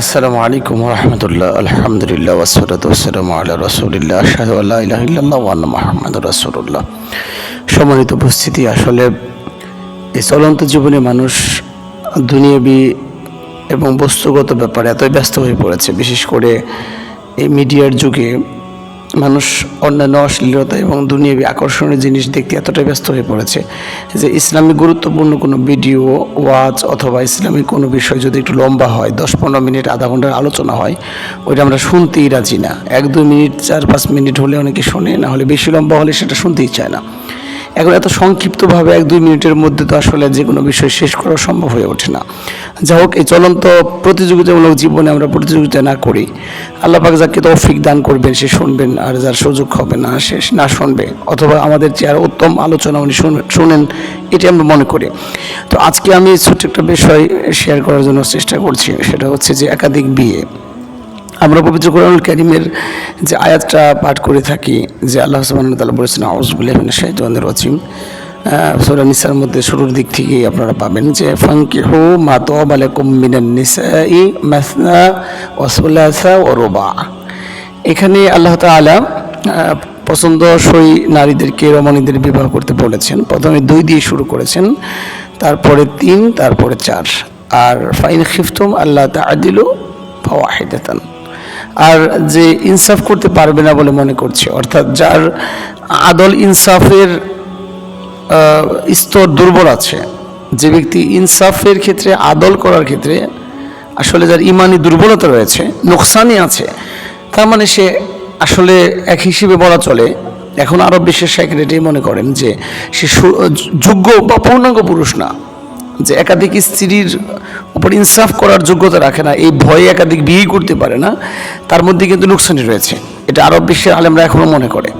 আসসালামু আলাইকুম রহমতুল্লাহ। আলহামদুলিল্লাহ ওসরত ওসালাম আল্লাহ রসুলিল্লাহ। ওয়া আন্না মুহাম্মাদুর রাসূলুল্লাহ। সম্মানিত উপস্থিতি, আসলে এই চলন্ত জীবনে মানুষ দুনিয়াবি এবং বস্তুগত ব্যাপারে এতই ব্যস্ত হয়ে পড়েছে, বিশেষ করে এই মিডিয়ার যুগে মানুষ অন্যান্য অশ্লীলতা এবং দুনিয়াবী আকর্ষণীয় জিনিস দেখতে এতটাই ব্যস্ত হয়ে পড়েছে যে ইসলামিক গুরুত্বপূর্ণ কোনো ভিডিও ওয়াচ অথবা ইসলামিক কোনো বিষয় যদি একটু লম্বা হয়, দশ পনেরো মিনিট, আধা ঘণ্টার আলোচনা হয়, ওইটা আমরা শুনতেই রাজি না। এক দু মিনিট, চার, পাঁচ মিনিট হলে অনেকে শোনে, না হলে বেশি লম্বা হলে সেটা শুনতেই চায় না। এখন এত সংক্ষিপ্তভাবে এক দুই মিনিটের মধ্যে তো আসলে যে কোনো বিষয় শেষ করা সম্ভব হয়ে ওঠে না। যা হোক, এই চলন্ত প্রতিযোগিতামূলক জীবনে আমরা প্রতিযোগিতা না করি। আল্লাহ পাক যাকে তৌফিক দান করবেন, সে শুনবেন আর যার সুযোগ হবে না, সে না শুনবে। অথবা আমাদের যে আর উত্তম আলোচনা উনি শুন- শুনেন, এটি আমরা মনে করি। তো আজকে আমি ছোট্ট একটা বিষয় শেয়ার করার জন্য চেষ্টা করছি, সেটা হচ্ছে যে একাধিক বিয়ে। আমরা পবিত্র কোরআনুল কারিমের যে আয়াতটা পাঠ করে থাকি যে আল্লাহ তাআলা বলেছেন আউযুবিল্লাহি মিনাশ শাইতানির রাজিম। সূরা নিসার মধ্যে শুরুর দিক থেকেই আপনারা পাবেন যে ফানকিহু মা তাওবা লাকুম মিনান নিসাই সুলাসা ওয়া এখানে আল্লাহ আহ, পছন্দসই নারীদেরকে রমণীদের বিবাহ করতে বলেছেন। প্রথমে দুই দিয়ে শুরু করেছেন তারপরে তিন তারপরে চার। আর ফাইন খিফতুম আল্লাহ তাআদিলু ফাওয়াহিদাতান। আর যে ইনসাফ করতে পারবে না বলে মনে করছে, অর্থাৎ যার আদল ইনসাফের স্তর দুর্বল আছে, যে ব্যক্তি ইনসাফের ক্ষেত্রে, আদল করার ক্ষেত্রে আসলে যার ইমানি দুর্বলতা রয়েছে নোকসানি আছে, তার মানে সে আসলে এক হিসেবে বলা চলে, এখন আরব বিশ্বের সেক্রেটারি মনে করেন যে সু- যোগ্য বা পূর্ণাঙ্গ পুরুষ না। যে একাধিক স্ত্রীর উপর ইনসাফ করার যোগ্যতা রাখে না, এই ভয়ে একাধিক বিয়ে করতে পারে না, তার মধ্যে কিন্তু নুকসানি রয়েছে। এটা আরব বিশ্বের আলেমরা এখনও মনে করে।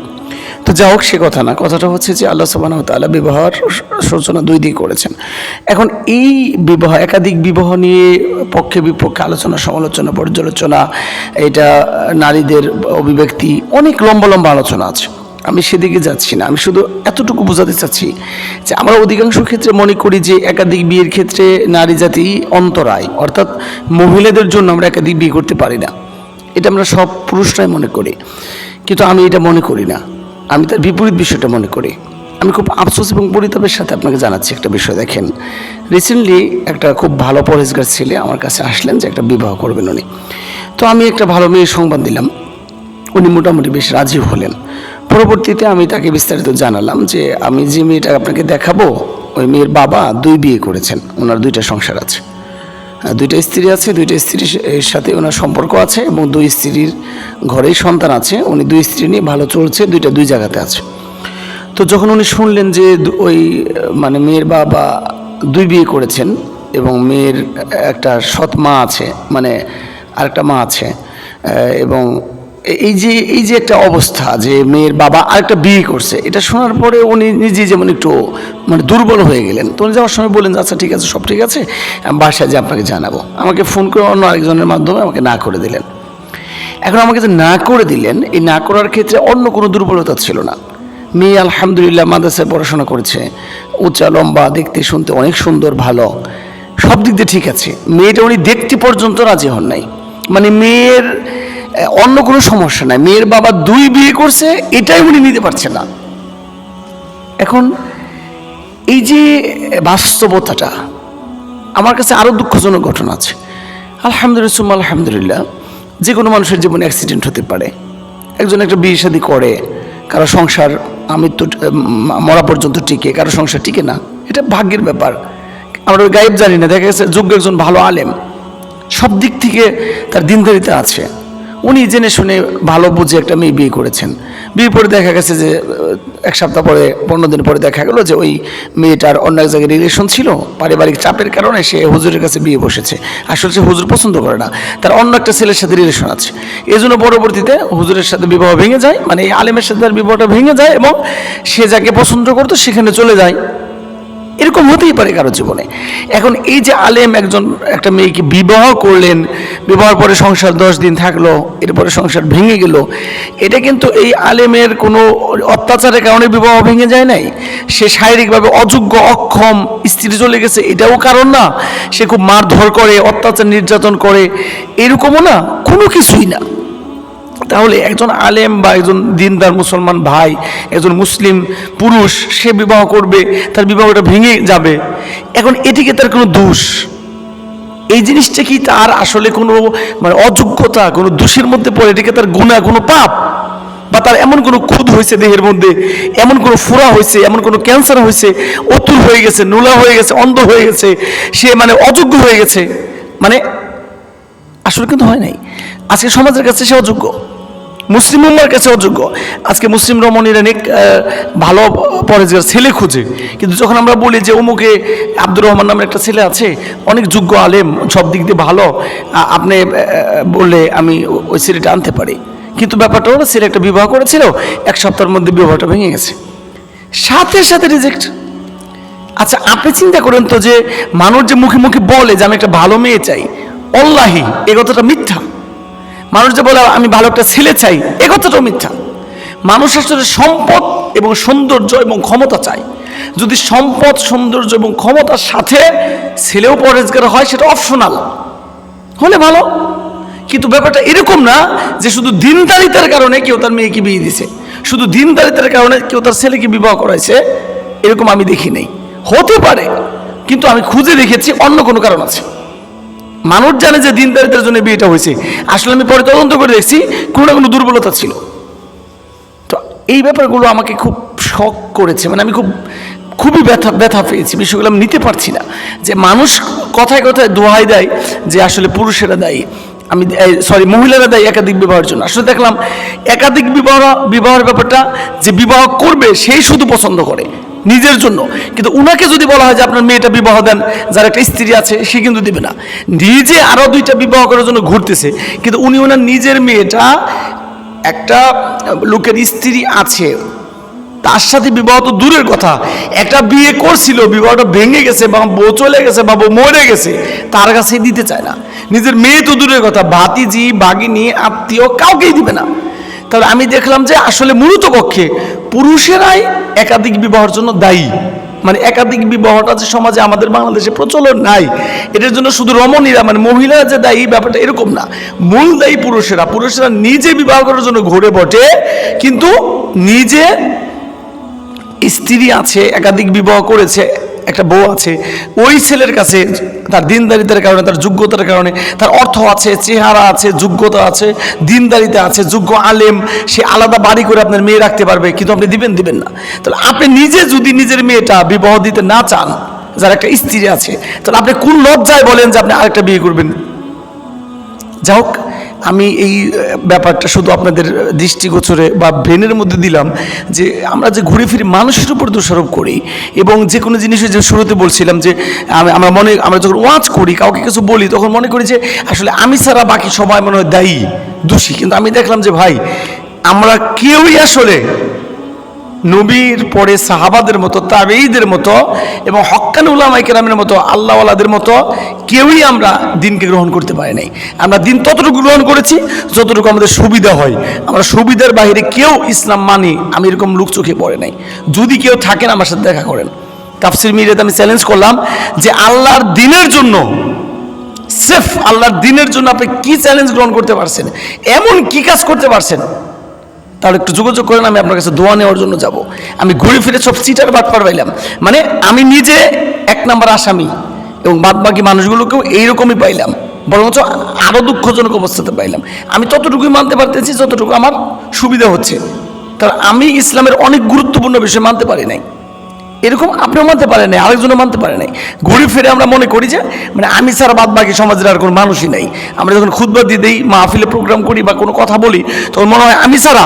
তো যা হোক সে কথা না, কথাটা হচ্ছে যে আল্লাহ সুবাহ তাআলা বিবাহর সূচনা দুই দিক করেছেন। এখন এই বিবাহ, একাধিক বিবাহ নিয়ে পক্ষে বিপক্ষে আলোচনা, সমালোচনা, পর্যালোচনা, এটা নারীদের অভিব্যক্তি, অনেক লম্বা লম্বা আলোচনা আছে। আমি সেদিকে যাচ্ছি না। আমি শুধু এতটুকু বোঝাতে চাচ্ছি যে আমরা অধিকাংশ ক্ষেত্রে মনে করি যে একাধিক বিয়ের ক্ষেত্রে নারী জাতি অন্তরায়, অর্থাৎ মহিলাদের জন্য আমরা একাধিক বিয়ে করতে পারি না। এটা আমরা সব পুরুষরাই মনে করি। কিন্তু আমি এটা মনে করি না। আমি তার বিপরীত বিষয়টা মনে করি। আমি খুব আফসোস এবং পরিতাপের সাথে আপনাকে জানাচ্ছি একটা বিষয় দেখেন। রিসেন্টলি একটা খুব ভালো পরেশগার ছেলে আমার কাছে আসলেন যে একটা বিবাহ করবেন উনি। তো আমি একটা ভালো মেয়ের সংবাদ দিলাম। উনি মোটামুটি বেশ রাজি হলেন। পরবর্তীতে আমি তাকে বিস্তারিত জানালাম যে আমি যে মেয়েটা আপনাকে দেখাবো, ওই মেয়ের বাবা দুই বিয়ে করেছেন, ওনার দুইটা সংসার আছে। দুইটা স্ত্রী আছে, দুইটা স্ত্রীর সাথে ওনার সম্পর্ক আছে এবং দুই স্ত্রীর ঘরেই সন্তান আছে। উনি দুই স্ত্রী নিয়ে ভালো চলছে, দুইটা দুই জায়গাতে আছে। তো যখন উনি শুনলেন যে ওই মানে মেয়ের বাবা দুই বিয়ে করেছেন এবং মেয়ের একটা সৎ মা আছে মানে আরেকটা মা আছে এবং এই যে এই যে একটা অবস্থা যে মেয়ের বাবা আরেকটা বিয়ে করছে, এটা শোনার পরে উনি নিজে যেমন একটু মানে দুর্বল হয়ে গেলেন। তো উনি যাওয়ার সময় বললেন আচ্ছা ঠিক আছে, সব ঠিক আছে বাসায় যে আপনাকে জানাব। আমাকে ফোন করে অন্য আরেকজনের মাধ্যমে আমাকে না করে দিলেন। এখন আমাকে যে না করে দিলেন, এই না করার ক্ষেত্রে অন্য কোনো দুর্বলতা ছিল না। মেয়ে আলহামদুলিল্লাহ মাদ্রাসায় পড়াশোনা করেছে উচ্চা লম্বা, দেখতে, শুনতে অনেক সুন্দর, ভালো, সব দিক দিয়ে ঠিক আছে। মেয়েটা উনি দেখতে পর্যন্ত রাজি হন নাই। মানে মেয়ের অন্য কোনো সমস্যা নাই। মেয়ের বাবা দুই বিয়ে করছে, এটাই উনি নিতে পারছে না। এখন এই যে বাস্তবতাটা, আমার কাছে আরও দুঃখজনক ঘটনা আছে। আলহামদুলিল্লাহ, সুম্মা আলহামদুলিল্লাহ, যে কোনো মানুষের জীবনে অ্যাক্সিডেন্ট হতে পারে। একজন একটা বিয়ে শাদী করে, কারও সংসার আমি তো মরা পর্যন্ত টিকে, কারও সংসার টিকে না, এটা ভাগ্যের ব্যাপার। আমরা গায়েব জানি না, দেখা গেছে যোগ্য একজন ভালো আলেম, সব দিক থেকে তার দিনদারিতে আছে। উনি জেনে শুনে ভালো বুঝে একটা মেয়ে বিয়ে করেছেন। বিয়ে পরে দেখা গেছে যে, এক সপ্তাহ পরে, পনেরো দিন পরে দেখা গেলো যে ওই মেয়েটার অন্য এক জায়গায় রিলেশন ছিল। পারিবারিক চাপের কারণে সে হুজুরের কাছে বিয়ে বসেছে। আসলে সে হুজুর পছন্দ করে না। তার অন্য একটা ছেলের সাথে রিলেশন আছে। এই জন্য পরবর্তীতে হুজুরের সাথে বিবাহ ভেঙে যায়। মানে এই আলেমের সাথে তার বিবাহটা ভেঙে যায় এবং সে যাকে পছন্দ করতো সেখানে চলে যায়। এরকম হতেই পারে কারও জীবনে। এখন এই যে আলেম একজন, একটা মেয়েকে বিবাহ করলেন, বিবাহের পরে সংসার দশ দিন থাকল, এরপরে সংসার ভেঙে গেল, এটা কিন্তু এই আলেমের কোনো অত্যাচারের কারণে বিবাহ ভেঙে যায় নাই? সে শারীরিকভাবে অযোগ্য, অক্ষম, স্ত্রী চলে গেছে, এটাও কারণ না। সে খুব মারধর করে, অত্যাচার নির্যাতন করে, এরকমও না? কোনো কিছুই না। তাহলে একজন আলেম বা একজন দিনদার মুসলমান ভাই, একজন মুসলিম পুরুষ, সে বিবাহ করবে, তার বিবাহটা ভেঙে যাবে। এখন এটিকে তার কোনো দোষ? এই জিনিসটা কি তার আসলে কোনো মানে অযোগ্যতা, কোনো দোষের মধ্যে পড়ে? এটিকে তার গুণা কোনো পাপ? বা তার এমন কোনো খুদ হয়েছে দেহের মধ্যে? এমন কোনো ফুরা হয়েছে? এমন কোনো ক্যান্সার হয়েছে? অতুল হয়ে গেছে, নোলা হয়ে গেছে, অন্ধ হয়ে গেছে, সে মানে অযোগ্য হয়ে গেছে। মানে আসলে কিন্তু হয় নাই। আজকে সমাজের কাছে সে অযোগ্য। মুসলিম উম্মার কাছে অযোগ্য। আজকে মুসলিম রমণীর অনেক ভালো পরেজগার ছেলে খুঁজে। কিন্তু যখন আমরা বলি যে অমুকে আব্দুর রহমান নামের একটা ছেলে আছে, অনেক যোগ্য আলেম, সব দিক দিয়ে ভালো আপনি বললে আমি ওই ছেলেটা আনতে পারি। কিন্তু ব্যাপারটা হলো, ছেলে একটা বিবাহ করেছিল, এক সপ্তাহের মধ্যে বিবাহটা ভেঙে গেছে। সাথে সাথে রিজেক্ট আচ্ছা আপনি চিন্তা করেন তো যে মানুষ যে মুখে মুখে বলে যে আমি একটা ভালো মেয়ে চাই, অল্লাহি, এ কথাটা মিথ্যা। মানুষ যে বলে, আমি ভালো একটা ছেলে চাই, এ কথাটাও মিথ্যা। মানুষ আসলে সম্পদ এবং সৌন্দর্য এবং ক্ষমতা চায়। যদি সম্পদ, সৌন্দর্য এবং ক্ষমতার সাথে ছেলেও পরেজগার হয়, সেটা অপশনাল হলে ভালো। কিন্তু ব্যাপারটা এরকম না যে শুধু দিনদারিতার কারণে কেউ তার মেয়েকে বিয়ে দিছে শুধু দিনদারিতার কারণে কেউ তার ছেলেকে বিবাহ করাইছে, এরকম আমি দেখি নাই। হতে পারে, কিন্তু আমি খুঁজে দেখেছি, অন্য কোনো কারণ আছে। মানুষ জানে যে দিনদারিতার জন্য বিয়েটা হয়েছে। আসলে আমি পরে তদন্ত করে দেখছি, কোনো না কোনো দুর্বলতা ছিল। তো এই ব্যাপারগুলো আমাকে খুব শখ করেছে মানে আমি খুব, খুবই ব্যথা ব্যথা পেয়েছি বিষয়গুলো আমি নিতে পারছি না। যে মানুষ কথায় কথায় দোহাই দেয় যে আসলে পুরুষেরা দায়ী, আমি সরি মহিলারা দেয় একাধিক বিবাহের জন্য। আসলে দেখলাম একাধিক বিবাহ, বিবাহের ব্যাপারটা যে বিবাহ করবে, সেই শুধু পছন্দ করে। নিজের জন্য। কিন্তু উনাকে যদি বলা হয় যে আপনার মেয়েটা বিবাহ দেন, যার একটা স্ত্রী আছে, সে কিন্তু দেবে না। নিজে আরও দুইটা বিবাহ করার জন্য ঘুরতেছে। কিন্তু উনি ওনার নিজের মেয়েটা একটা লোকের স্ত্রী আছে। তার সাথে বিবাহ তো দূরের কথা। একটা বিয়ে করছিল, বিবাহটা ভেঙে গেছে, বা বউ চলে গেছে, বা বউ মরে গেছে, তার কাছে দিতে চায় না। নিজের মেয়ে তো দূরের কথা। ভাতিজি বাগিনী আত্মীয় কাউকেই দিবে না। তাহলে আমি দেখলাম যে আসলে মূলত পক্ষে পুরুষেরাই একাধিক বিবাহর জন্য দায়ী। মানে একাধিক বিবাহটা যে সমাজে আমাদের বাংলাদেশে প্রচলন নাই এটার জন্য শুধু রমণীরা মানে মহিলারা যে দায়ী, ব্যাপারটা এরকম না। মূল দায়ী পুরুষেরা পুরুষেরা নিজে বিবাহ করার জন্য ঘুরে বটে, কিন্তু নিজে স্ত্রী আছে, একাধিক বিবাহ করেছে একটা বউ আছে, ওই ছেলের কাছে তার দিনদারিতার কারণে, তার যোগ্যতার কারণে, তার অর্থ আছে, চেহারা আছে, যোগ্যতা আছে, দিনদারিতে আছে, যোগ্য আলেম, সে আলাদা বাড়ি করে আপনার মেয়ে রাখতে পারবে, কিন্তু আপনি দিবেন দিবেন না। তাহলে আপনি নিজে যদি নিজের মেয়েটা বিবাহ দিতে না চান, যার একটা স্ত্রী আছে, তাহলে আপনি কোন লজ্জায় বলেন যে আপনি আরেকটা বিয়ে করবেন? যা হোক আমি এই ব্যাপারটা শুধু আপনাদের দৃষ্টিগোচরে বা ব্রেনের মধ্যে দিলাম যে আমরা যে ঘুরে ফিরে মানুষের উপর দোষারোপ করি এবং যে কোনো জিনিসের যে শুরুতে বলছিলাম যে আমি- আমরা মনে, আমরা যখন ওয়াচ করি, কাউকে কিছু বলি, তখন মনে করি যে আসলে আমি ছাড়া বাকি সবাই মনে হয় দায়ী, দোষী। কিন্তু আমি দেখলাম যে ভাই, আমরা কেউই আসলে নবীর পরে সাহাবাদের মতো তাবেইদের মতো এবং হক্কান উলামাই কেরামের মতো, আল্লাহওয়ালাদের মতো কেউই আমরা দিনকে গ্রহণ করতে পারি নাই। আমরা দিন ততটুকু গ্রহণ করেছি যতটুকু আমাদের সুবিধা হয়। আমরা সুবিধার বাইরে কেউ ইসলাম মানি আমি এরকম লোক চোখে পড়ে নাই। যদি কেউ থাকেন আমার সাথে দেখা করেন। তাফসির মিরিয়াতে আমি চ্যালেঞ্জ করলাম যে আল্লাহর দিনের জন্য, সেফ আল্লাহর দিনের জন্য আপনি কি চ্যালেঞ্জ গ্রহণ করতে পারছেন? এমন কি কাজ করতে পারছেন? তাহলে একটু যোগাযোগ করেন, আমি আপনার কাছে দোয়া নেওয়ার জন্য যাব। আমি ঘুরে ফিরে সব সিটার বাদ পার মানে আমি নিজে এক নাম্বার আসামি এবং বাদ বাকি মানুষগুলোকেও এইরকমই পাইলাম। বরঞ্চ আরও দুঃখজনক অবস্থাতে পাইলাম। আমি ততটুকুই মানতে পারতেছি যতটুকু আমার সুবিধা হচ্ছে। তাহলে আমি ইসলামের অনেক গুরুত্বপূর্ণ বিষয় মানতে পারি নাই। এরকম আপনিও মানতে পারেন নাই, আরেকজনও মানতে পারে নাই। ঘুরে ফিরে আমরা মনে করি যে মানে আমি ছাড়া বাদ বাকি সমাজের আর কোনো মানুষই নাই। আমরা যখন খুদবা দিয়ে দিই, মাহফিলে প্রোগ্রাম করি বা কোনো কথা বলি, তখন মনে হয় আমি ছাড়া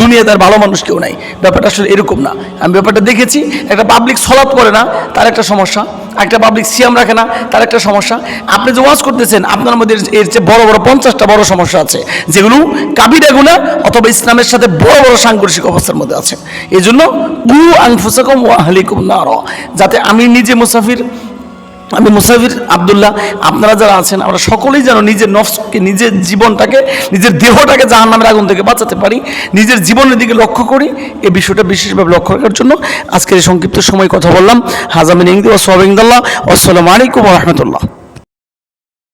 দুনিয়াতে আর ভালো মানুষ কেউ নাই। ব্যাপারটা আসলে এরকম না। আমি ব্যাপারটা দেখেছি, একটা পাবলিক সলাপ করে না, তার একটা সমস্যা। একটা পাবলিক সিয়াম রাখে না, তার একটা সমস্যা। আপনি যে ওয়াজ করতেছেন, আপনার মধ্যে এর চেয়ে বড় বড় পঞ্চাশটা বড় সমস্যা আছে, যেগুলো কাবিরা গুণা অথবা ইসলামের সাথে বড় বড় সাংঘর্ষিক অবস্থার মধ্যে আছে। এই জন্য উ আংফুসাকম ও আহলিকুম নার, যাতে আমি নিজে মুসাফির আমি মুসাফির, আবদুল্লাহ, আপনারা যারা আছেন, আমরা সকলেই যেন নিজের নফসকে, নিজের জীবনটাকে, নিজের দেহটাকে জাহান নামের আগুন থেকে বাঁচাতে পারি, নিজের জীবনের দিকে লক্ষ্য করি, এ বিষয়টা বিশেষভাবে লক্ষ্য রাখার জন্য আজকের এই সংক্ষিপ্ত সময় কথা বললাম। হাজামিন ইংদি ও সোহাবিংদাল্লাহ আসসালামু আলাইকুম রহমতুল্লাহ।